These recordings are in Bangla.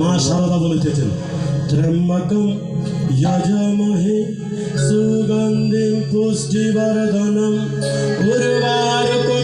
মা সারদা বলেছেন ত্র্যম্বকম যজমহে সুগন্ধিম পুষ্টিবর্ধনম। উর্বারুকমিব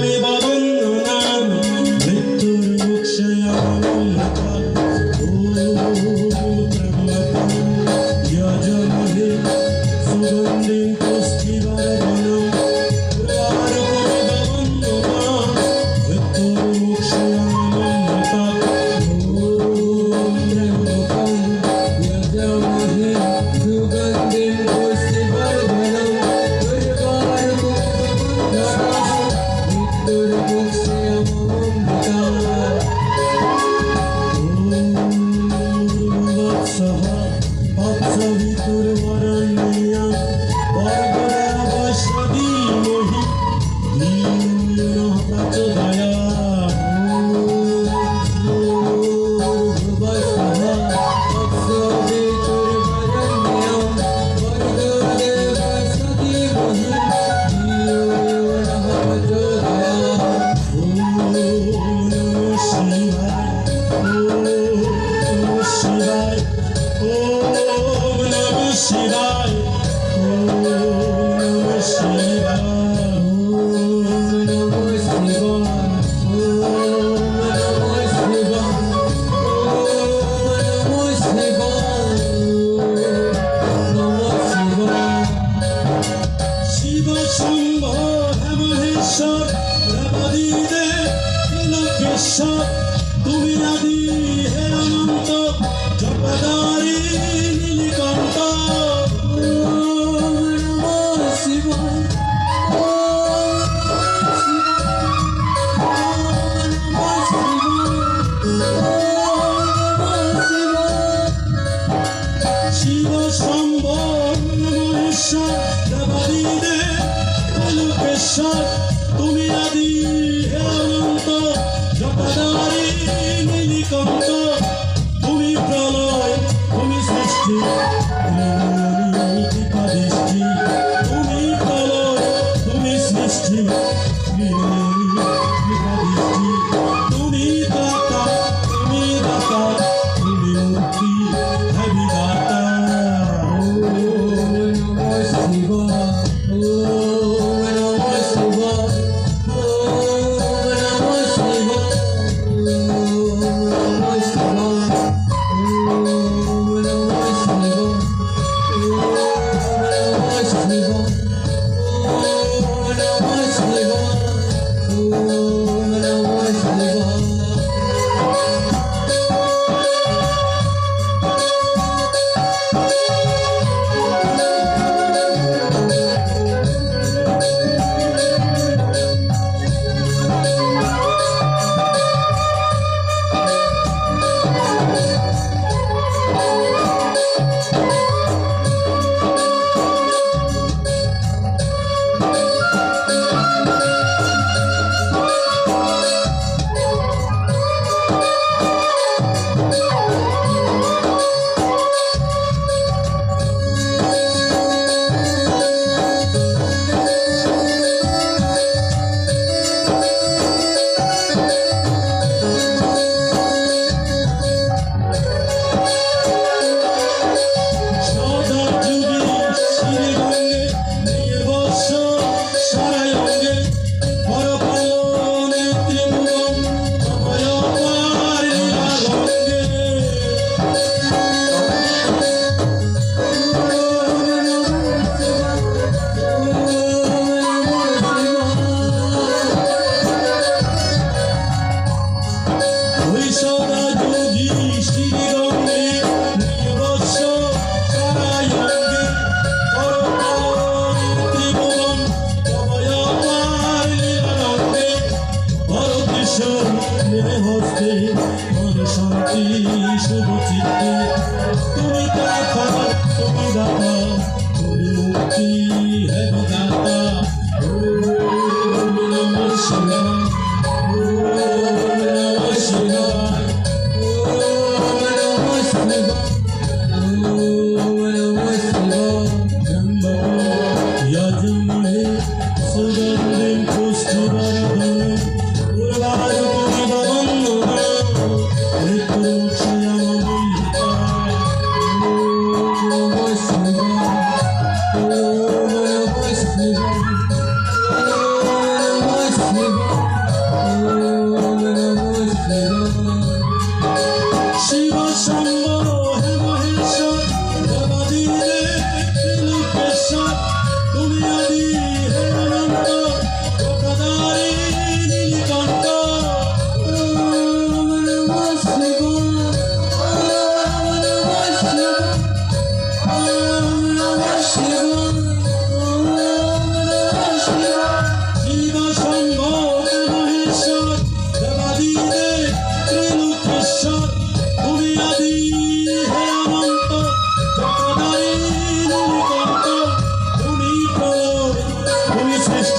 হেমহেশ্বর দেবাদিদে লোকেশ্বর তুমি আদি হে অনন্ত জপদারি নীলকণ্ঠ তুমি সৃষ্টি মন শান্তি শুভ চিত্তে তুমি দাতা তুমি দাতা তুমি মুক্তি হ্যাঁ দাতা?